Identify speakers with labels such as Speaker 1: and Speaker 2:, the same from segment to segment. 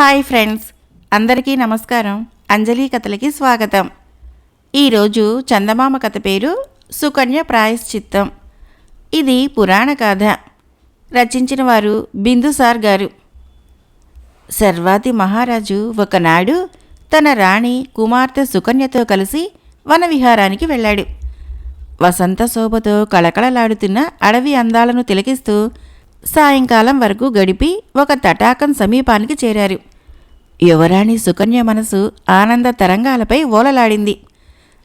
Speaker 1: Hi friends అందరికీ నమస్కారం. అంజలి కథలకి స్వాగతం. ఈరోజు చందమామ కథ పేరు సుకన్య ప్రాయశ్చిత్తం. ఇది పురాణ కథ. రచించిన వారు బిందుసార్ గారు. శర్వాతి మహారాజు ఒకనాడు తన రాణి కుమార్తె సుకన్యతో కలిసి వనవిహారానికి వెళ్ళాడు. వసంత శోభతో కళకళలాడుతున్న అడవి అందాలను తిలకిస్తూ సాయంకాలం వరకు గడిపి ఒక తటాకం సమీపానికి చేరారు. యువరాణి సుకన్య మనసు ఆనంద తరంగాలపై ఓలలాడింది.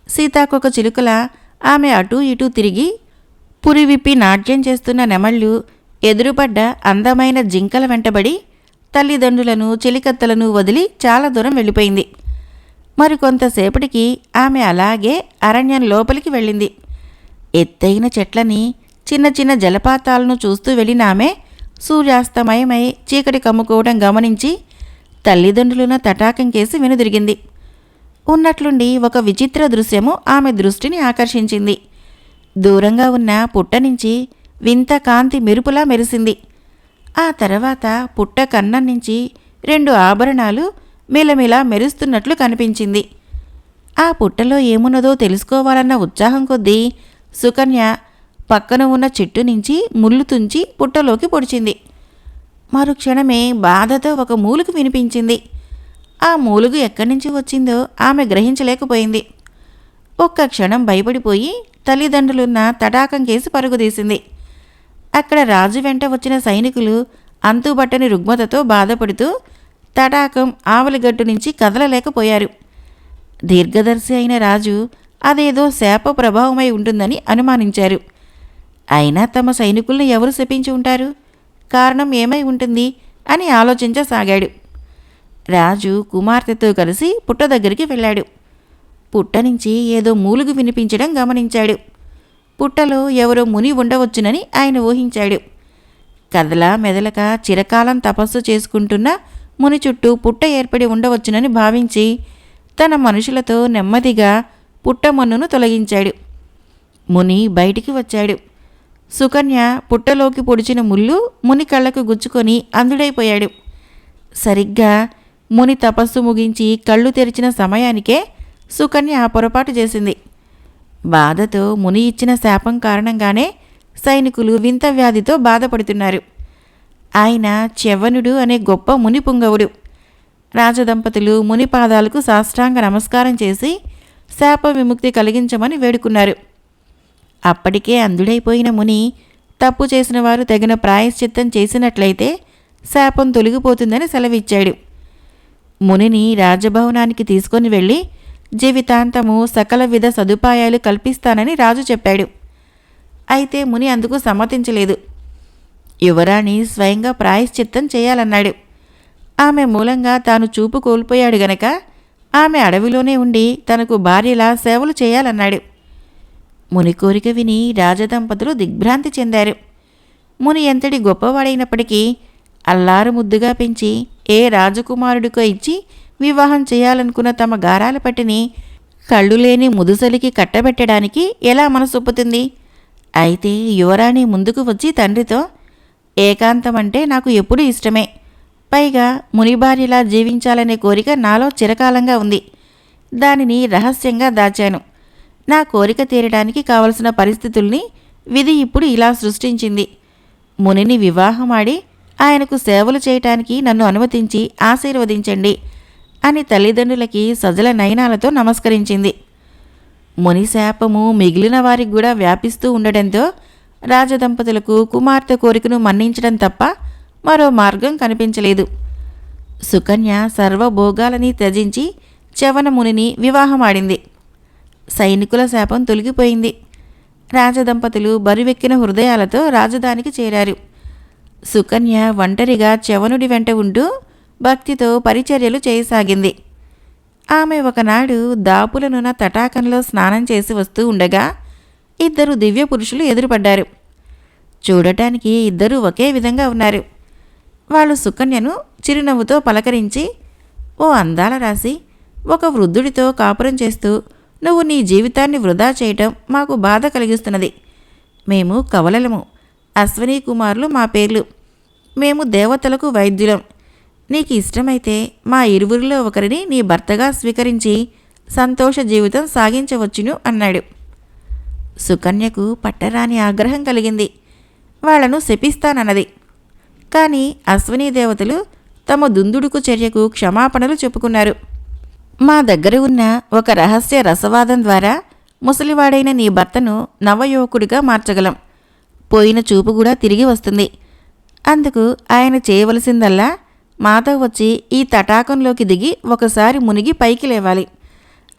Speaker 1: సీతాకొక చిలుకల ఆమె అటూ ఇటూ తిరిగి పురివిప్పి నాట్యం చేస్తున్న నెమళ్ళు ఎదురుపడ్డ అందమైన జింకల వెంటబడి తల్లిదండ్రులను చెలికత్తలను వదిలి చాలా దూరం వెళ్ళిపోయింది. మరికొంతసేపటికి ఆమె అలాగే అరణ్యం లోపలికి వెళ్ళింది. ఎత్తైన చెట్లని చిన్న చిన్న జలపాతాలను చూస్తూ వెళ్ళిన ఆమె సూర్యాస్తమయమై చీకటి కమ్ముకోవడం గమనించి తల్లిదండ్రులున్న తటాకం కేసి వెనుదిరిగింది. ఉన్నట్లుండి ఒక విచిత్ర దృశ్యము ఆమె దృష్టిని ఆకర్షించింది. దూరంగా ఉన్న పుట్ట నుంచి వింత కాంతి మెరుపులా మెరిసింది. ఆ తర్వాత పుట్ట కన్నం నుంచి రెండు ఆభరణాలు మిలమిలా మెరుస్తున్నట్లు కనిపించింది. ఆ పుట్టలో ఏమున్నదో తెలుసుకోవాలన్న ఉత్సాహం కొద్దీ సుకన్య పక్కన ఉన్న చెట్టు నుంచి ముళ్ళు తుంచి పుట్టలోకి పొడిచింది. మరుక్షణమే బాధతో ఒక మూలుగు వినిపించింది. ఆ మూలుగు ఎక్కడి నుంచి వచ్చిందో ఆమె గ్రహించలేకపోయింది. ఒక్క క్షణం భయపడిపోయి తల్లిదండ్రులున్న తటాకం కేసి పరుగుదీసింది. అక్కడ రాజు వెంట వచ్చిన సైనికులు అంతుబట్టని రుగ్మతతో బాధపడుతూ తటాకం ఆవలిగట్టు నుంచి కదలలేకపోయారు. దీర్ఘదర్శి అయిన రాజు అదేదో శాప ప్రభావమై ఉంటుందని అనుమానించారు. అయినా తమ సైనికుల్ని ఎవరు శపించి ఉంటారు? కారణం ఏమై ఉంటుంది అని ఆలోచించసాగాడు. రాజు కుమార్తెతో కలిసి పుట్ట దగ్గరికి వెళ్ళాడు. పుట్ట నుంచి ఏదో మూలుగు వినిపించడం గమనించాడు. పుట్టలో ఎవరో ముని ఉండవచ్చునని ఆయన ఊహించాడు. కదలా మెదలక చిరకాలం తపస్సు చేసుకుంటున్న ముని చుట్టూ పుట్ట ఏర్పడి ఉండవచ్చునని భావించి తన మనుషులతో నెమ్మదిగా పుట్టమన్నును తొలగించాడు. ముని బయటికి వచ్చాడు. సుకన్య పుట్టలోకి పొడిచిన ముళ్ళు ముని కళ్ళకు గుచ్చుకొని అందుడైపోయాడు సరిగ్గా ముని తపస్సు ముగించి కళ్ళు తెరిచిన సమయానికే సుకన్య ఆ పొరపాటు చేసింది. బాధతో ముని ఇచ్చిన శాపం కారణంగానే సైనికులు వింత వ్యాధితో బాధపడుతున్నారు. ఆయన చెవ్వనుడు అనే గొప్ప ముని పుంగవుడు. రాజదంపతులు ముని పాదాలకు సాష్టాంగ నమస్కారం చేసి శాప విముక్తి కలిగించమని వేడుకున్నారు. అప్పటికే అంధుడైపోయిన ముని తప్పు చేసిన వారు తగిన ప్రాయశ్చిత్తం చేసినట్లయితే శాపం తొలగిపోతుందని సెలవిచ్చాడు. మునిని రాజభవనానికి తీసుకొని వెళ్ళి జీవితాంతము సకల విధ సదుపాయాలు కల్పిస్తానని రాజు చెప్పాడు. అయితే ముని అందుకు సమ్మతించలేదు. యువరాణి స్వయంగా ప్రాయశ్చిత్తం చేయాలన్నాడు. ఆమె మూలంగా తాను చూపు కోల్పోయాడు గనక ఆమె అడవిలోనే ఉండి తనకు భార్యలా సేవలు చేయాలన్నాడు. ముని కోరిక విని రాజదంపతులు దిగ్భ్రాంతి చెందారు. ముని ఎంతటి గొప్పవాడైనప్పటికీ అల్లారు ముద్దుగా పెంచి ఏ రాజకుమారుడికో ఇచ్చి వివాహం చేయాలనుకున్న తమ గారాల పట్టిని కళ్ళు లేని ముదుసలికి కట్టబెట్టడానికి ఎలా మనసొప్పుతుంది అయితే యువరాణి ముందుకు వచ్చి తండ్రితో ఏకాంతం అంటే నాకు ఎప్పుడూ ఇష్టమే. పైగా మునిభార్యలా జీవించాలనే కోరిక నాలో చిరకాలంగా ఉంది. దానిని రహస్యంగా దాచాను. నా కోరిక తీరడానికి కావలసిన పరిస్థితుల్ని విధి ఇప్పుడు ఇలా సృష్టించింది. మునిని వివాహమాడి ఆయనకు సేవలు చేయటానికి నన్ను అనుమతించి ఆశీర్వదించండి అని తల్లిదండ్రులకి సజల నయనాలతో నమస్కరించింది. ముని శాపము మిగిలిన వారికి కూడా వ్యాపిస్తూ ఉండడంతో రాజదంపతులకు కుమార్తె కోరికను మన్నించడం తప్ప మరో మార్గం కనిపించలేదు. సుకన్య సర్వభోగాలని త్యజించి చవన మునిని వివాహమాడింది. సైనికుల శాపం తొలగిపోయింది. రాజదంపతులు బరువెక్కిన హృదయాలతో రాజధానికి చేరారు. సుకన్య ఒంటరిగా చవనుడి వెంట ఉంటూ భక్తితో పరిచర్యలు చేయసాగింది. ఆమె ఒకనాడు దాపులనున్న తటాకంలో స్నానం చేసి వస్తూ ఉండగా ఇద్దరు దివ్య పురుషులు ఎదురుపడ్డారు. చూడటానికి ఇద్దరూ ఒకే విధంగా ఉన్నారు. వాళ్ళు సుకన్యను చిరునవ్వుతో పలకరించి ఓ అందాల రాసి ఒక వృద్ధుడితో కాపురం చేస్తూ నువ్వు నీ జీవితాన్ని వృధా చేయటం మాకు బాధ కలిగిస్తున్నది. మేము కవలలము. అశ్వనీ కుమారులు మా పేర్లు. మేము దేవతలకు వైద్యులం. నీకు ఇష్టమైతే మా ఇరువురిలో ఒకరిని నీ భర్తగా స్వీకరించి సంతోష జీవితం సాగించవచ్చును అన్నాడు. సుకన్యకు పట్టరాని ఆగ్రహం కలిగింది. వాళ్ళను శపిస్తానన్నది. కానీ అశ్వనీ దేవతలు తమ దుందుడుకు చర్యకు క్షమాపణలు చెప్పుకున్నారు. మా దగ్గర ఉన్న ఒక రహస్య రసవాదం ద్వారా ముసలివాడైన నీ భర్తను నవయువకుడిగా మార్చగలం. పోయిన చూపు కూడా తిరిగి వస్తుంది. అందుకు ఆయన చేయవలసిందల్లా మాతో వచ్చి ఈ తటాకంలోకి దిగి ఒకసారి మునిగి పైకి లేవాలి.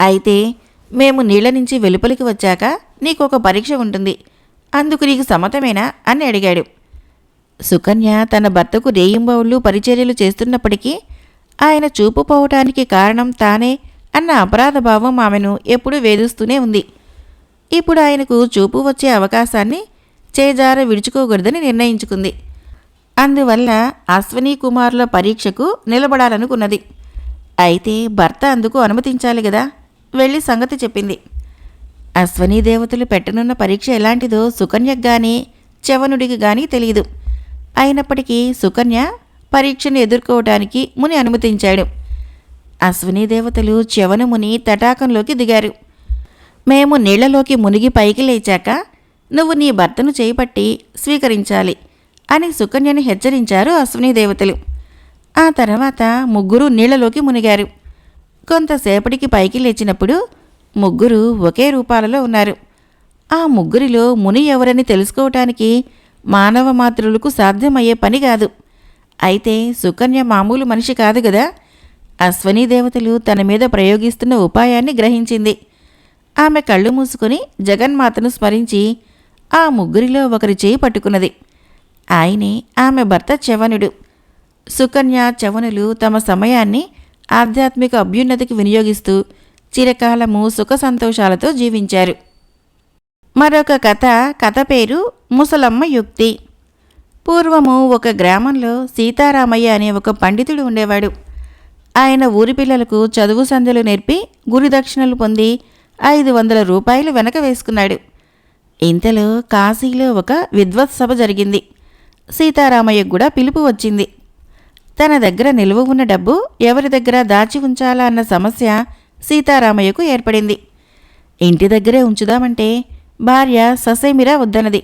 Speaker 1: అయితే మేము నీళ్ళ నుంచి వెలుపలికి వచ్చాక నీకు ఒక పరీక్ష ఉంటుంది. అందుకు నీకు సమ్మతమేనా అని అడిగాడు. సుకన్య తన భర్తకు రేయింబవుళ్ళు పరిచర్యలు చేస్తున్నప్పటికీ ఆయన చూపు పోవటానికి కారణం తానే అన్న అపరాధ భావం ఆమెను ఎప్పుడూ వేధిస్తూనే ఉంది. ఇప్పుడు ఆయనకు చూపు వచ్చే అవకాశాన్ని చేజార విడుచుకోకూడదని నిర్ణయించుకుంది. అందువల్ల అశ్వనీ కుమారుల పరీక్షకు నిలబడాలనుకున్నది. అయితే భర్త అందుకు అనుమతించాలి కదా వెళ్ళి సంగతి చెప్పింది. అశ్వనీ దేవతలు పెట్టనున్న పరీక్ష ఎలాంటిదో సుకన్యకు కానీ చవనుడికి కానీ తెలియదు అయినప్పటికీ సుకన్య పరీక్షను ఎదుర్కోవటానికి ముని అనుమతించాడు. అశ్విని దేవతలు చెవను ముని తటాకంలోకి దిగారు. మేము నీళ్ళలోకి మునిగి పైకి లేచాక నువ్వు నీ భర్తను చేపట్టి స్వీకరించాలి అని సుకన్యను హెచ్చరించారు అశ్విని దేవతలు. ఆ తర్వాత ముగ్గురు నీళ్ళలోకి మునిగారు. కొంతసేపటికి పైకి లేచినప్పుడు ముగ్గురు ఒకే రూపాలలో ఉన్నారు. ఆ ముగ్గురిలో ముని ఎవరని తెలుసుకోవటానికి మానవ మాతృలకు సాధ్యమయ్యే పని కాదు. అయితే సుకన్య మామూలు మనిషి కాదు కదా అశ్వనీ దేవతలు తన మీద ప్రయోగిస్తున్న ఉపాయాన్ని గ్రహించింది. ఆమె కళ్ళు మూసుకొని జగన్మాతను స్మరించి ఆ ముగ్గురిలో ఒకరి చేయి పట్టుకున్నది. ఆయనే ఆమె భర్త చవనుడు. సుకన్య చవనులు తమ సమయాన్ని ఆధ్యాత్మిక అభ్యున్నతికి వినియోగిస్తూ చిరకాలము సుఖ సంతోషాలతో జీవించారు. మరొక కథ కథ పేరు ముసలమ్మ యుక్తి. పూర్వము ఒక గ్రామంలో సీతారామయ్య అనే ఒక పండితుడు ఉండేవాడు. ఆయన ఊరి పిల్లలకు చదువు సంధ్యలు నేర్పి గురుదక్షిణలు పొంది ఐదు వందల రూపాయలు వెనక వేసుకున్నాడు. ఇంతలో కాశీలో ఒక విద్వత్సభ జరిగింది. సీతారామయ్యకు కూడా పిలుపు వచ్చింది. తన దగ్గర నిల్వ ఉన్న డబ్బు ఎవరి దగ్గర దాచి ఉంచాలా అన్న సమస్య సీతారామయ్యకు ఏర్పడింది. ఇంటి దగ్గరే ఉంచుదామంటే భార్య ససేమిరా వద్దన్నది.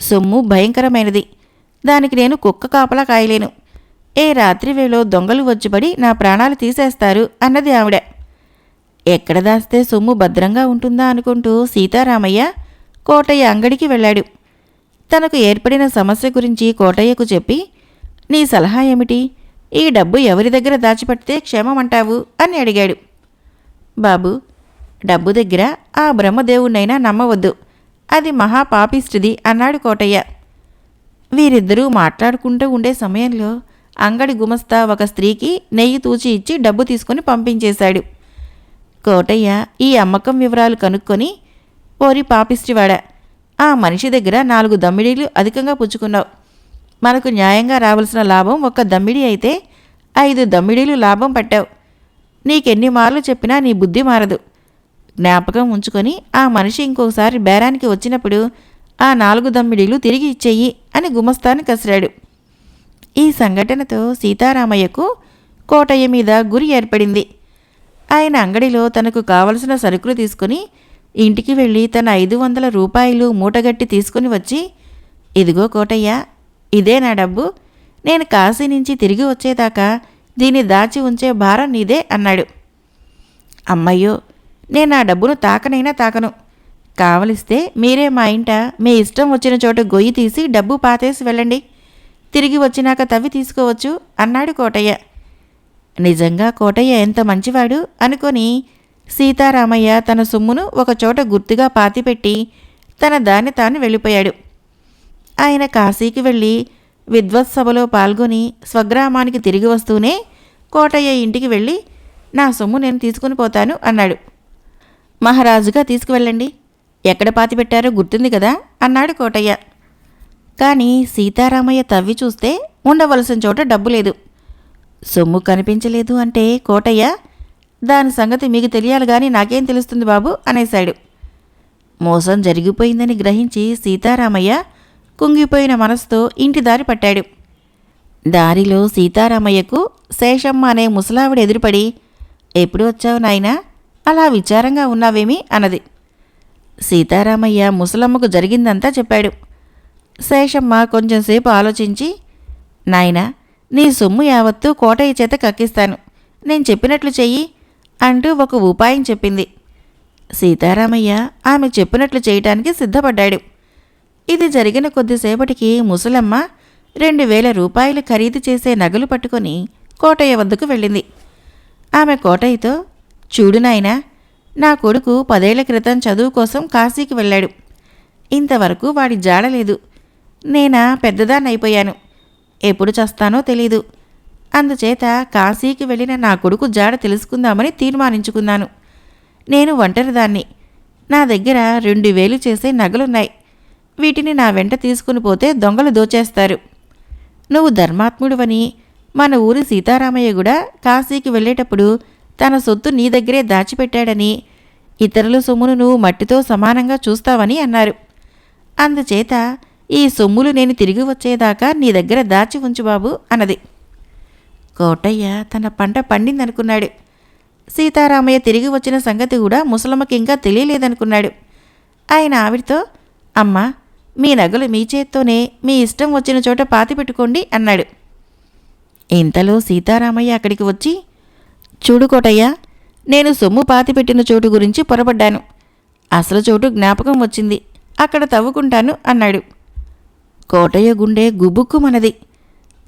Speaker 1: సొమ్ము భయంకరమైనది. దానికి నేను కుక్క కాపలా కాయలేను. ఏ రాత్రి వేళో దొంగలు వచ్చిపడి నా ప్రాణాలు తీసేస్తారు అన్నది ఆవిడ. ఎక్కడ దాస్తే సొమ్ము భద్రంగా ఉంటుందా అనుకుంటూ సీతారామయ్య కోటయ్య అంగడికి వెళ్ళాడు. తనకు ఏర్పడిన సమస్య గురించి కోటయ్యకు చెప్పి నీ సలహా ఏమిటి? ఈ డబ్బు ఎవరి దగ్గర దాచిపెడితే క్షేమమంటావు? అని అడిగాడు. బాబు డబ్బు దగ్గర ఆ బ్రహ్మదేవుణ్ణైనా నమ్మవద్దు. అది మహాపాపిష్టిది అన్నాడు కోటయ్య. వీరిద్దరూ మాట్లాడుకుంటూ ఉండే సమయంలో అంగడి గుమస్తా ఒక స్త్రీకి నెయ్యి తూచి ఇచ్చి డబ్బు తీసుకుని పంపించేశాడు. కోటయ్య ఈ అమ్మకం వివరాలు కనుక్కొని ఓరి పాపిస్టివాడ ఆ మనిషి దగ్గర నాలుగు దమ్మిడీలు అధికంగా పుచ్చుకున్నావు. మనకు న్యాయంగా రావాల్సిన లాభం ఒక్క దమ్మిడి అయితే ఐదు దమ్మిడీలు లాభం పట్టావు. నీకెన్ని మార్లు చెప్పినా నీ బుద్ధి మారదు. జ్ఞాపకం ఉంచుకొని ఆ మనిషి ఇంకోసారి బేరానికి వచ్చినప్పుడు ఆ నాలుగు దమ్మిడీలు తిరిగి ఇచ్చేయి అని గుమస్తాన్ని కసిరాడు. ఈ సంఘటనతో సీతారామయ్యకు కోటయ్య మీద గురి ఏర్పడింది. ఆయన అంగడిలో తనకు కావలసిన సరుకులు తీసుకుని ఇంటికి వెళ్ళి తన ఐదు వందల రూపాయలు మూటగట్టి తీసుకుని వచ్చి ఇదిగో కోటయ్య ఇదే నా డబ్బు. నేను కాశీ నుంచి తిరిగి వచ్చేదాకా దీన్ని దాచి ఉంచే భారం నీదే అన్నాడు. అమ్మయ్యో నేను ఆ డబ్బును తాకనైనా తాకను. కావలిస్తే మీరే మా ఇంట మీ ఇష్టం వచ్చిన చోట గొయ్యి తీసి డబ్బు పాతేసి వెళ్ళండి. తిరిగి వచ్చినాక తవ్వి తీసుకోవచ్చు అన్నాడు కోటయ్య. నిజంగా కోటయ్య ఎంత మంచివాడు అనుకొని సీతారామయ్య తన సొమ్మును ఒకచోట గుర్తుగా పాతిపెట్టి తన దాన్ని తాను వెళ్ళిపోయాడు. ఆయన కాశీకి వెళ్ళి విద్వత్సభలో పాల్గొని స్వగ్రామానికి తిరిగి వస్తూనే కోటయ్య ఇంటికి వెళ్ళి నా సొమ్ము నేను తీసుకుని పోతాను అన్నాడు. మహారాజుగా తీసుకువెళ్ళండి. ఎక్కడ పాతిపెట్టారో గుర్తుంది కదా? అన్నాడు కోటయ్య. కానీ సీతారామయ్య తవ్వి చూస్తే ఉండవలసిన చోట డబ్బు లేదు. సొమ్ము కనిపించలేదు అంటే కోటయ్య దాని సంగతి మీకు తెలియాలి కానీ నాకేం తెలుస్తుంది బాబు? అనేశాడు. మోసం జరిగిపోయిందని గ్రహించి సీతారామయ్య కుంగిపోయిన మనసుతో ఇంటి దారి పట్టాడు. దారిలో సీతారామయ్యకు శేషమ్మ అనే ముసలావిడ ఎదురుపడి ఎప్పుడు వచ్చావు నాయనా? అలా విచారంగా ఉన్నావేమి? అన్నది. సీతారామయ్య ముసలమ్మకు జరిగిందంతా చెప్పాడు. శేషమ్మ కొంచెంసేపు ఆలోచించి నాయనా నీ సొమ్ము యావత్తూ కోటయ్య చేత కక్కిస్తాను. నేను చెప్పినట్లు చెయ్యి అంటూ ఒక ఉపాయం చెప్పింది. సీతారామయ్య ఆమె చెప్పినట్లు చేయటానికి సిద్ధపడ్డాడు. ఇది జరిగిన కొద్దిసేపటికి ముసలమ్మ రెండు వేల రూపాయలు ఖరీదు చేసే నగలు పట్టుకొని కోటయ్య వద్దకు వెళ్ళింది. ఆమె కోటయ్యతో చూడు నాయనా నా కొడుకు పదేళ్ళ క్రితం చదువు కోసం కాశీకి వెళ్ళాడు. ఇంతవరకు వాడి జాడలేదు నేనా పెద్దదాన్నైపోయాను ఎప్పుడు చస్తానో తెలీదు. అందుచేత కాశీకి వెళ్ళిన నా కొడుకు జాడ తెలుసుకుందామని తీర్మానించుకున్నాను. నేను ఒంటరిదాన్ని. నా దగ్గర రెండు వేలు చేసే నగలున్నాయి. వీటిని నా వెంట తీసుకుని పోతే దొంగలు దోచేస్తారు. నువ్వు ధర్మాత్ముడువని మన ఊరి సీతారామయ్య కూడా కాశీకి వెళ్ళేటప్పుడు తన సొత్తు నీ దగ్గరే దాచిపెట్టాడని ఇతరుల సొమ్మును నువ్వు మట్టితో సమానంగా చూస్తావని అన్నారు. అందుచేత ఈ సొమ్ములు నేను తిరిగి వచ్చేదాకా నీ దగ్గర దాచి ఉంచు బాబు అన్నది. కోటయ్య తన పంట పండిందనుకున్నాడు. సీతారామయ్య తిరిగి వచ్చిన సంగతి కూడా ముసలమ్మకి ఇంకా తెలియలేదనుకున్నాడు. ఆయన ఆవిడతో అమ్మా మీ నగలు మీ చేత్తోనే మీ ఇష్టం వచ్చిన చోట పాతి పెట్టుకోండి అన్నాడు. ఇంతలో సీతారామయ్య అక్కడికి వచ్చి చూడు కోటయ్య నేను సొమ్ము పాతిపెట్టిన చోటు గురించి పొరపడ్డాను. అసలు చోటు జ్ఞాపకం వచ్చింది. అక్కడ తవ్వుకుంటాను అన్నాడు. కోటయ్య గుండె గుబుక్కుమనది.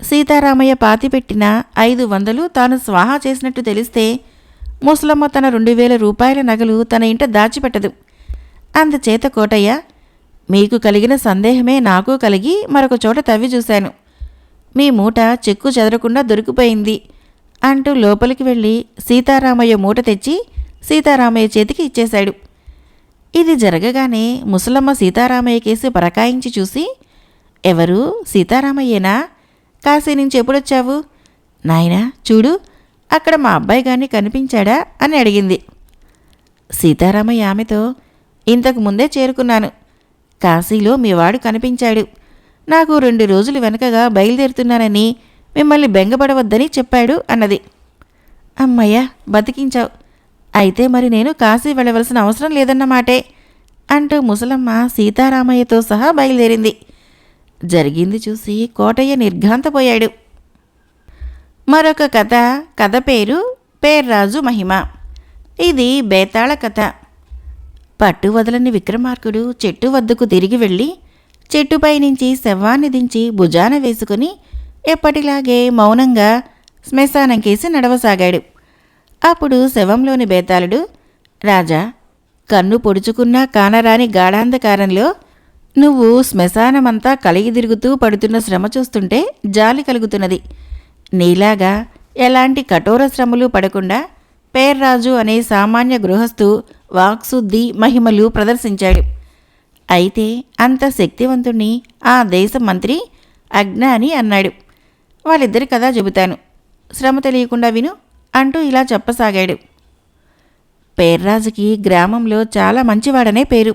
Speaker 1: సీతారామయ్య పాతిపెట్టిన ఐదు వందలు తాను స్వాహా చేసినట్టు తెలిస్తే ముసలమ్మ తన రెండు వేల రూపాయల నగలు తన ఇంట దాచిపెట్టదు. అందుచేత కోటయ్య మీకు కలిగిన సందేహమే నాకు కలిగి మరొక చోట తవ్వి చూశాను. మీ మూట చెక్కు చెదరకుండా దొరికిపోయింది. అంటూ లోపలికి వెళ్ళి సీతారామయ్య మూట తెచ్చి సీతారామయ్య చేతికి ఇచ్చేశాడు. ఇది జరగగానే ముసలమ్మ సీతారామయ్య కేసి పరకాయించి చూసి ఎవరు? సీతారామయ్యేనా? కాశీ నుంచి ఎప్పుడొచ్చావు? నాయనా చూడు అక్కడ మా అబ్బాయి గారిని కనిపించాడా అని అడిగింది. సీతారామయ్య ఆమెతో ఇంతకు ముందే చేరుకున్నాను. కాశీలో మీ వాడు కనిపించాడు. నాకు రెండు రోజులు వెనకగా బయలుదేరుతున్నానని మిమ్మల్ని బెంగపడవద్దని చెప్పాడు అన్నది. అమ్మయ్య బతికించావు. అయితే మరి నేను కాశీ వెళ్ళవలసిన అవసరం లేదన్నమాటే అంటూ ముసలమ్మ సీతారామయ్యతో సహా బయలుదేరింది. జరిగింది చూసి కోటయ్య నిర్ఘాంతపోయాడు. మరొక కథ కథ పేరు పేర్రాజు మహిమ. ఇది బేతాళ కథ. పట్టు వదలని విక్రమార్కుడు చెట్టు వద్దకు తిరిగి వెళ్ళి చెట్టుపై నుంచి శవాన్ని దించి భుజాన వేసుకుని ఎప్పటిలాగే మౌనంగా శ్మశానం కేసి నడవసాగాడు. అప్పుడు శవంలోని బేతాళుడు రాజా కన్ను పొడుచుకున్న కానరాని గాఢాంధకారంలో నువ్వు శ్మశానమంతా కలిగి తిరుగుతూ పడుతున్న శ్రమ చూస్తుంటే జాలి కలుగుతున్నది. నీలాగా ఎలాంటి కఠోర శ్రమలు పడకుండా పేర్రాజు అనే సామాన్య గృహస్థు వాక్శుద్ధి మహిమలు ప్రదర్శించాడు. అయితే అంత శక్తివంతుణ్ణి ఆ దేశ మంత్రి అజ్ఞాని అన్నాడు. వాళ్ళిద్దరి కథ చెబుతాను. శ్రమ తెలియకుండా విను అంటూ ఇలా చెప్పసాగాడు. పేర్రాజుకి గ్రామంలో చాలా మంచివాడనే పేరు.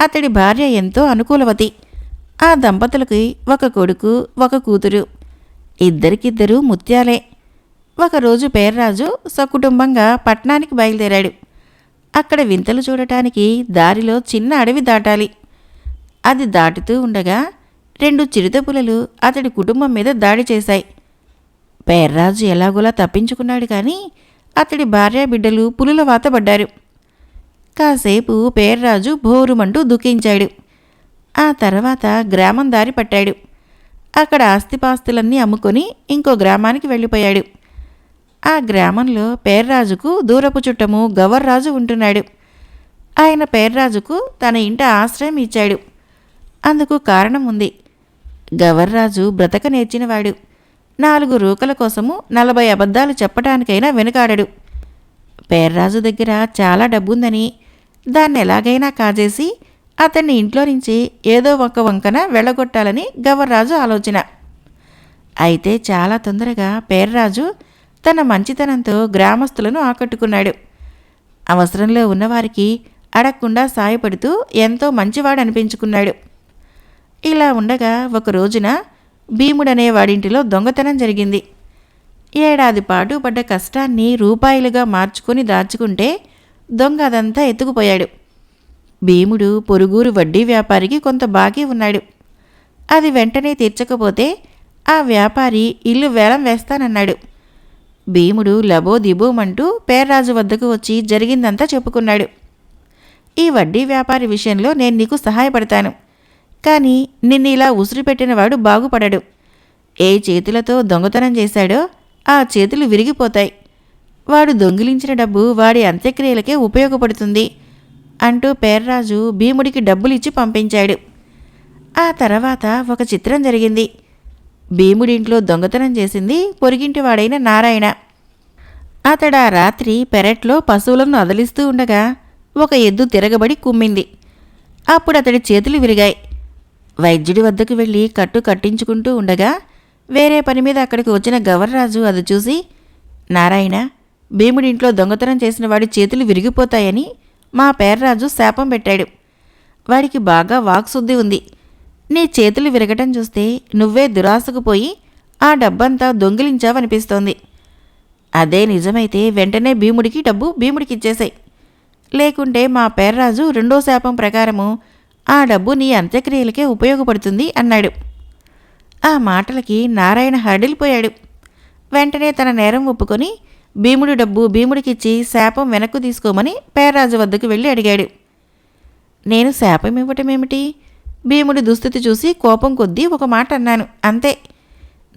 Speaker 1: అతడి భార్య ఎంతో అనుకూలవతి. ఆ దంపతులకి ఒక కొడుకు ఒక కూతురు. ఇద్దరికిద్దరూ ముత్యాలే. ఒకరోజు పేర్రాజు సకుటుంబంగా పట్నానికి బయలుదేరాడు. అక్కడ వింతలు చూడటానికి దారిలో చిన్న అడవి దాటాలి. అది దాటుతూ ఉండగా రెండు చిరుతపులలు అతడి కుటుంబం మీద దాడి చేశాయి. పేర్రాజు ఎలాగోలా తప్పించుకున్నాడు కానీ అతడి భార్య బిడ్డలు పులుల వాత పడ్డారు. కాసేపు పేర్రాజు భోరుమంటూ దుఃఖించాడు. ఆ తర్వాత గ్రామం దారి పట్టాడు. అక్కడ ఆస్తిపాస్తులన్నీ అమ్ముకొని ఇంకో గ్రామానికి వెళ్ళిపోయాడు. ఆ గ్రామంలో పేర్రాజుకు దూరపు చుట్టము గవర్రాజు ఉంటున్నాడు. ఆయన పేర్రాజుకు తన ఇంట ఆశ్రయం ఇచ్చాడు. అందుకు కారణం ఉంది. గవర్రాజు బ్రతక నేర్చినవాడు. నాలుగు రూకల కోసము నలభై అబద్ధాలు చెప్పటానికైనా వెనుకాడడు. పేర్రాజు దగ్గర చాలా డబ్బుందని దాన్ని ఎలాగైనా కాజేసి అతన్ని ఇంట్లో నుంచి ఏదో ఒక వంకన వెళ్ళగొట్టాలని గవర్రాజు ఆలోచన. అయితే చాలా తొందరగా పేర్రాజు తన మంచితనంతో గ్రామస్తులను ఆకట్టుకున్నాడు. అవసరంలో ఉన్నవారికి అడగకుండా సాయపడుతూ ఎంతో మంచివాడు అనిపించుకున్నాడు ఇలా ఉండగా ఒక రోజున భీముడనే వాడింటిలో దొంగతనం జరిగింది. ఏడాది పాటు పడ్డ కష్టాన్ని రూపాయలుగా మార్చుకొని దాచుకుంటే దొంగ అదంతా ఎత్తుకుపోయాడు. భీముడు పొరుగురు వడ్డీ వ్యాపారికి కొంత బాకీ ఉన్నాడు. అది వెంటనే తీర్చకపోతే ఆ వ్యాపారి ఇల్లు వేలం వేస్తానన్నాడు. భీముడు లబో దిబోమంటూ పేర్రాజు వద్దకు వచ్చి జరిగిందంతా చెప్పుకున్నాడు. ఈ వడ్డీ వ్యాపారి విషయంలో నేను నీకు సహాయపడతాను. కానీ నిన్ను ఇలా ఉసిరిపెట్టినవాడు బాగుపడడు. ఏ చేతులతో దొంగతనం చేశాడో ఆ చేతులు విరిగిపోతాయి. వాడు దొంగిలించిన డబ్బు వాడి అంత్యక్రియలకే ఉపయోగపడుతుంది అంటూ పేర్రాజు భీముడికి డబ్బులిచ్చి పంపించాడు. ఆ తర్వాత ఒక చిత్రం జరిగింది. భీముడింట్లో దొంగతనం చేసింది పొరిగింటివాడైన నారాయణ. అతడు ఆ రాత్రి పెరట్లో పశువులను అదలిస్తూ ఉండగా ఒక ఎద్దు తిరగబడి కుమ్మింది. అప్పుడు అతడి చేతులు విరిగాయి. వైద్యుడి వద్దకు వెళ్ళి కట్టు కట్టించుకుంటూ ఉండగా వేరే పని మీద అక్కడికి వచ్చిన గవర్రాజు అది చూసి నారాయణ భీముడింట్లో దొంగతనం చేసిన వాడి చేతులు విరిగిపోతాయని మా పేర్రాజు శాపం పెట్టాడు. వాడికి బాగా వాక్శుద్ధి ఉంది. నీ చేతులు విరగటం చూస్తే నువ్వే దురాశకు పోయి ఆ డబ్బంతా దొంగిలించావనిపిస్తోంది. అదే నిజమైతే వెంటనే భీముడికి డబ్బు భీముడికి ఇచ్చేసాయి లేకుంటే మా పేర్రాజు రెండో శాపం ప్రకారము ఆ డబ్బు నీ అంత్యక్రియలకే ఉపయోగపడుతుంది అన్నాడు. ఆ మాటలకి నారాయణ హడిలిపోయాడు. వెంటనే తన నేరం ఒప్పుకొని భీముడి డబ్బు భీముడికిచ్చి శాపం వెనక్కు తీసుకోమని పేరరాజు వద్దకు వెళ్ళి అడిగాడు. నేను శాపం ఇవ్వటమేమిటి భీముడి దుస్థితి చూసి కోపం కొద్దీ ఒక మాట అన్నాను. అంతే.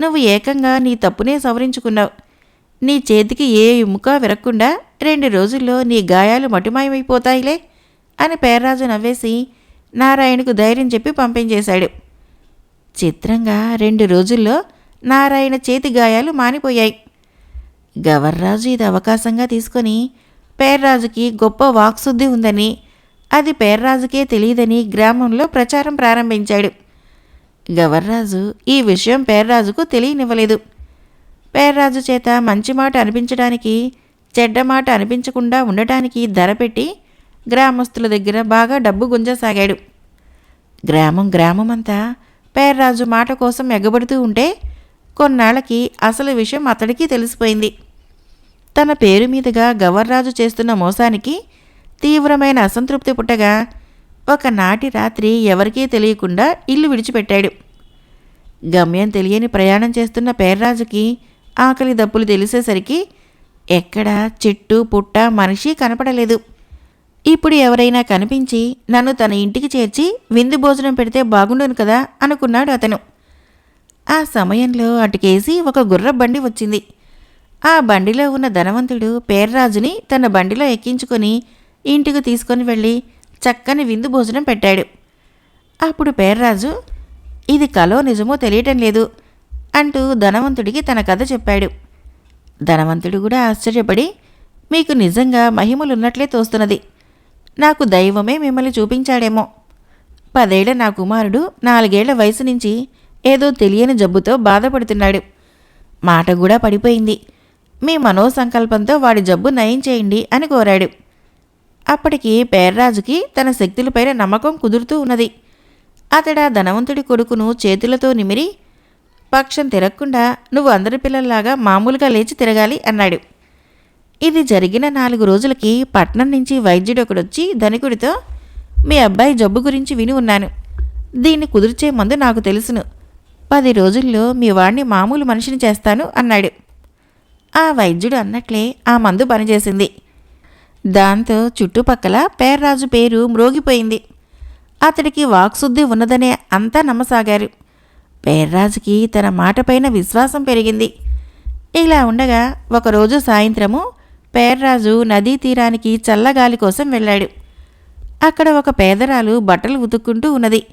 Speaker 1: నువ్వు ఏకంగా నీ తప్పునే సవరించుకున్నావు. నీ చేతికి ఏ ఎముక విరక్కుండా రెండు రోజుల్లో నీ గాయాలు మటుమాయమైపోతాయిలే అని పేర్రాజు నవ్వేసి నారాయణకు ధైర్యం చెప్పి పంపించేశాడు. చిత్రంగా రెండు రోజుల్లో నారాయణ చేతి గాయాలు మానిపోయాయి. గవర్రాజు ఇది అవకాశంగా తీసుకొని పేర్రాజుకి గొప్ప వాక్శుద్ధి ఉందని అది పేర్రాజుకే తెలియదని గ్రామంలో ప్రచారం ప్రారంభించాడు. గవర్రాజు ఈ విషయం పేర్రాజుకు తెలియనివ్వలేదు. పేర్రాజు చేత మంచి మాట అనిపించడానికి చెడ్డ మాట అనిపించకుండా ఉండటానికి ధర పెట్టి గ్రామస్తుల దగ్గర బాగా డబ్బు గుంజసాగాడు. గ్రామం గ్రామమంతా పేర్రాజు మాట కోసం ఎగబడుతూ ఉంటే కొన్నాళ్ళకి అసలు విషయం అతడికి తెలిసిపోయింది. తన పేరు మీదుగా గవర్రాజు చేస్తున్న మోసానికి తీవ్రమైన అసంతృప్తి పుట్టగా ఒకనాటి రాత్రి ఎవరికీ తెలియకుండా ఇల్లు విడిచిపెట్టాడు. గమ్యం తెలియని ప్రయాణం చేస్తున్న పేర్రాజుకి ఆకలి దప్పులు తెలిసేసరికి ఎక్కడ చెట్టు పుట్ట మనిషి కనపడలేదు. ఇప్పుడు ఎవరైనా కనిపించి నన్ను తన ఇంటికి చేర్చి విందు భోజనం పెడితే బాగుండును కదా అనుకున్నాడు అతను. ఆ సమయంలో అటుకేసి ఒక గుర్ర బండి వచ్చింది. ఆ బండిలో ఉన్న ధనవంతుడు పేర్రాజుని తన బండిలో ఎక్కించుకొని ఇంటికి తీసుకొని వెళ్ళి చక్కని విందు భోజనం పెట్టాడు. అప్పుడు పేర్రాజు ఇది కలో నిజమో తెలియటం లేదు అంటూ ధనవంతుడికి తన కథ చెప్పాడు. ధనవంతుడు కూడా ఆశ్చర్యపడి మీకు నిజంగా మహిమలున్నట్లే తోస్తున్నది. నాకు దైవమే మిమ్మల్ని చూపించాడేమో. పదేళ్ళ నా కుమారుడు నాలుగేళ్ళ వయసు నుంచి ఏదో తెలియని జబ్బుతో బాధపడుతున్నాడు. మాట కూడా పడిపోయింది. మీ మనోసంకల్పంతో వాడి జబ్బు నయం చేయండి అని కోరాడు. అప్పటికి పేర్రాజుకి తన శక్తులపైన నమ్మకం కుదురుతూ ఉన్నది. అతడా ధనవంతుడి కొడుకును చేతులతో నిమిరి పక్షం తిరగకుండా నువ్వు అందరి పిల్లల్లాగా మామూలుగా లేచి తిరగాలి అన్నాడు. ఇది జరిగిన నాలుగు రోజులకి పట్నం నుంచి వైద్యుడు ఒకడొచ్చి ధనికుడితో మీ అబ్బాయి జబ్బు గురించి విని ఉన్నాను. దీన్ని కుదిర్చే మందు నాకు తెలుసును. పది రోజుల్లో మీ వాడిని మామూలు మనిషిని చేస్తాను అన్నాడు. ఆ వైద్యుడు అన్నట్లే ఆ మందు పనిచేసింది. దాంతో చుట్టుపక్కల పేర్రాజు పేరు మ్రోగిపోయింది. అతడికి వాక్శుద్ధి ఉన్నదనే అంతా నమ్మసాగారు. పేర్రాజుకి తన మాటపైన విశ్వాసం పెరిగింది. ఇలా ఉండగా ఒకరోజు సాయంత్రము పేర్రాజు నదీ తీరానికి చల్లగాలి కోసం వెళ్ళాడు. అక్కడ ఒక పేదరాలు బట్టలు ఉతుక్కుంటూ ఉన్నది.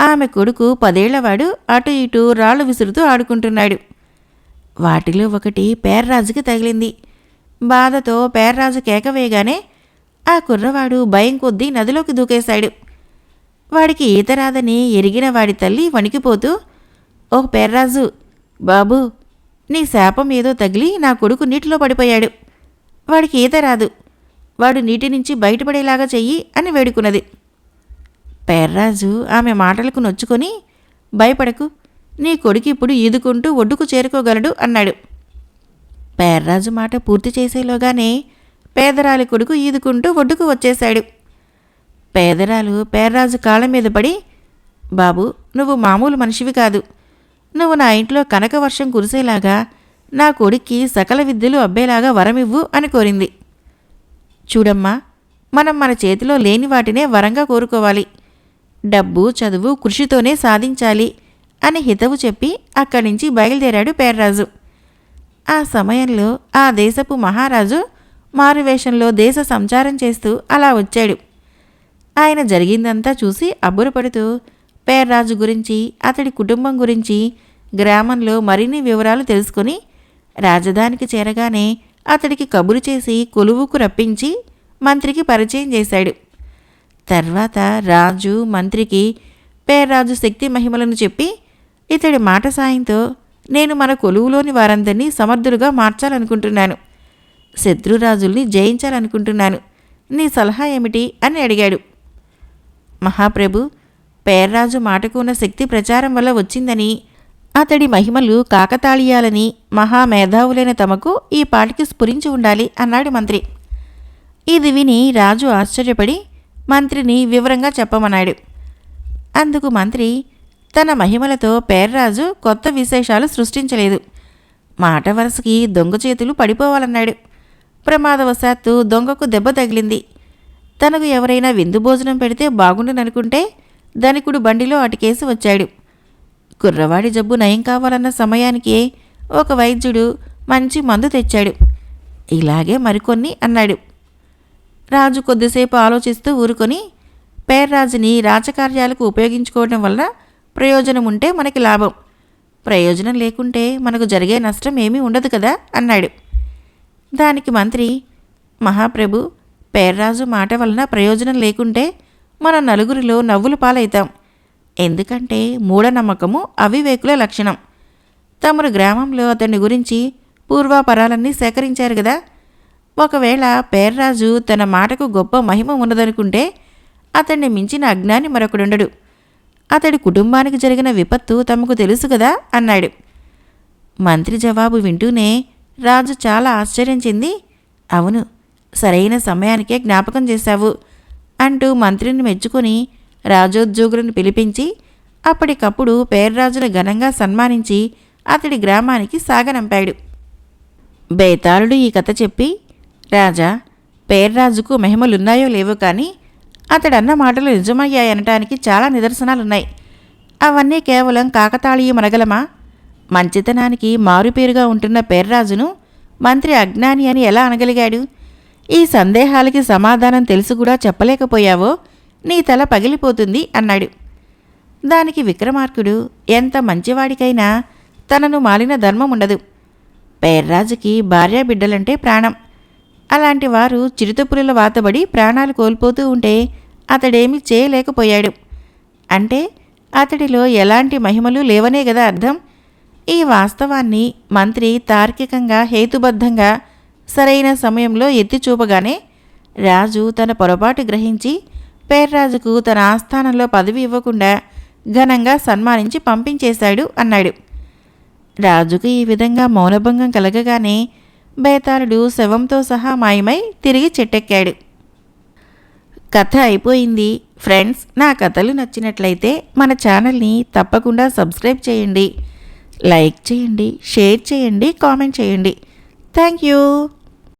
Speaker 1: ఆమె కొడుకు పదేళ్ళవాడు అటు ఇటు రాళ్ళు విసురుతూ ఆడుకుంటున్నాడు. వాటిలో ఒకటి పేర్రాజుకి తగిలింది. బాధతో పేర్రాజు కేక వేయగానే ఆ కుర్రవాడు భయం కొద్దీ నదిలోకి దూకేశాడు. వాడికి ఈత రాదని ఎరిగిన వాడి తల్లి వణికిపోతూ ఓ పేర్రాజు బాబు నీ శాపం ఏదో తగిలి నా కొడుకు నీటిలో పడిపోయాడు. వాడికి ఈత రాదు. వాడు నీటి నుంచి బయటపడేలాగా చెయ్యి అని వేడుకున్నది. పేర్రాజు ఆమె మాటలకు నొచ్చుకొని భయపడకు నీ కొడుకు ఇప్పుడు ఈదుకుంటూ ఒడ్డుకు చేరుకోగలడు అన్నాడు. పేర్రాజు మాట పూర్తి చేసేలోగానే పేదరాలి కొడుకు ఈదుకుంటూ ఒడ్డుకు వచ్చేశాడు. పేదరాలు పేర్రాజు కాళ్ళ మీద పడి బాబు నువ్వు మామూలు మనిషివి కాదు. నువ్వు నా ఇంట్లో కనక వర్షం కురిసేలాగా నా కొడుక్కి సకల విద్యలు అబ్బేలాగా వరమివ్వు అని కోరింది. చూడమ్మా మనం మన చేతిలో లేని వాటినే వరంగా కోరుకోవాలి. డబ్బు చదువు కృషితోనే సాధించాలి అని హితవు చెప్పి అక్కడి నుంచి బయలుదేరాడు పేర్రాజు. ఆ సమయంలో ఆ దేశపు మహారాజు మారువేషంలో దేశ సంచారం చేస్తూ అలా వచ్చాడు. ఆయన జరిగిందంతా చూసి అబ్బురపడుతూ పేర్రాజు గురించి అతడి కుటుంబం గురించి గ్రామంలో మరిన్ని వివరాలు తెలుసుకొని రాజధానికి చేరగానే అతడికి కబురు చేసి కొలువుకు రప్పించి మంత్రికి పరిచయం చేశాడు. తర్వాత రాజు మంత్రికి పేర్రాజు శక్తి మహిమలను చెప్పి ఇతడి మాట సాయంతో నేను మన కొలువులోని వారందరినీ సమర్థులుగా మార్చాలనుకుంటున్నాను. శత్రురాజుల్ని జయించాలనుకుంటున్నాను. నీ సలహా ఏమిటి? అని అడిగాడు. మహాప్రభు పేర్రాజు మాటకు ఉన్న శక్తి ప్రచారం వల్ల వచ్చిందని అతడి మహిమలు కాకతాళీయాలని మహామేధావులైన తమకు ఈ పాటికి స్ఫురించి ఉండాలి అన్నాడు మంత్రి. ఇది విని రాజు ఆశ్చర్యపడి మంత్రిని వివరంగా చెప్పమన్నాడు. అందుకు మంత్రి తన మహిమలతో పేర్రాజు కొత్త విశేషాలు సృష్టించలేదు. మాట వరుసకి దొంగ చేతులు పడిపోవాలన్నాడు. ప్రమాదవశాత్తు దొంగకు దెబ్బ తగిలింది. తనకు ఎవరైనా విందు భోజనం పెడితే బాగుండుననుకుంటే ధనికుడు బండిలో అటుకేసి వచ్చాడు. కుర్రవాడి జబ్బు నయం కావాలన్న సమయానికి ఒక వైద్యుడు మంచి మందు తెచ్చాడు. ఇలాగే మరికొన్ని అన్నాడు. రాజు కొద్దిసేపు ఆలోచిస్తూ ఊరుకొని పేర్రాజుని రాజకార్యాలకు ఉపయోగించుకోవడం వల్ల ప్రయోజనం ఉంటే మనకి లాభం. ప్రయోజనం లేకుంటే మనకు జరిగే నష్టం ఏమీ ఉండదు కదా అన్నాడు. దానికి మంత్రి మహాప్రభు పేర్రాజు మాట వలన ప్రయోజనం లేకుంటే మన నలుగురిలో నవ్వులు పాలవుతాం ఎందుకంటే మూఢనమ్మకము అవివేకుల లక్షణం. తమరు గ్రామంలో అతని గురించి పూర్వాపరాలన్నీ సేకరించారు కదా ఒకవేళ పేర్రాజు తన మాటకు గొప్ప మహిమ ఉన్నదనుకుంటే అతన్ని మించిన అజ్ఞాని మరొకడుండడు. అతడి కుటుంబానికి జరిగిన విపత్తు తమకు తెలుసు కదా అన్నాడు. మంత్రి జవాబు వింటూనే రాజు చాలా ఆశ్చర్యం చెంది అవును సరైన సమయానికే జ్ఞాపకం చేశావు అంటూ మంత్రిని మెచ్చుకొని రాజోద్యోగులను పిలిపించి అప్పటికప్పుడు పేర్రాజును ఘనంగా సన్మానించి అతడి గ్రామానికి సాగనంపాడు. బేతాళుడు ఈ కథ చెప్పి రాజా పేర్రాజుకు మహిమలున్నాయో లేవో కానీ అతడన్న మాటలు నిజమయ్యాయనటానికి చాలా నిదర్శనాలున్నాయి. అవన్నీ కేవలం కాకతాళీయ మనగలమా మంచితనానికి మారుపేరుగా ఉంటున్న పేర్రాజును మంత్రి అజ్ఞాని అని ఎలా అనగలిగాడు? ఈ సందేహాలకి సమాధానం తెలుసు కూడా చెప్పలేకపోయావో నీ తల పగిలిపోతుంది అన్నాడు. దానికి విక్రమార్కుడు ఎంత మంచివాడికైనా తనను మాలిన ధర్మం ఉండదు. పేర్రాజుకి భార్యాబిడ్డలంటే ప్రాణం. అలాంటి వారు చిరుతపులుల వాతబడి ప్రాణాలు కోల్పోతూ ఉంటే అతడేమీ చేయలేకపోయాడు. అంటే అతడిలో ఎలాంటి మహిమలు లేవనే కదా అర్థం? ఈ వాస్తవాన్ని మంత్రి తార్కికంగా హేతుబద్ధంగా సరైన సమయంలో ఎత్తి చూపగానే రాజు తన పొరపాటు గ్రహించి పేర్రాజుకు తన ఆస్థానంలో పదవి ఇవ్వకుండా ఘనంగా సన్మానించి పంపించేశాడు అన్నాడు. రాజుకు ఈ విధంగా మౌనభంగం కలగగానే బేతాళుడు శవంతో సహా మాయమై తిరిగి చెట్టెక్కాడు. కథ అయిపోయింది. ఫ్రెండ్స్ నా కథలు నచ్చినట్లయితే మన ఛానల్ని తప్పకుండా సబ్స్క్రైబ్ చేయండి. లైక్ చేయండి షేర్ చేయండి కామెంట్ చేయండి. Thank you.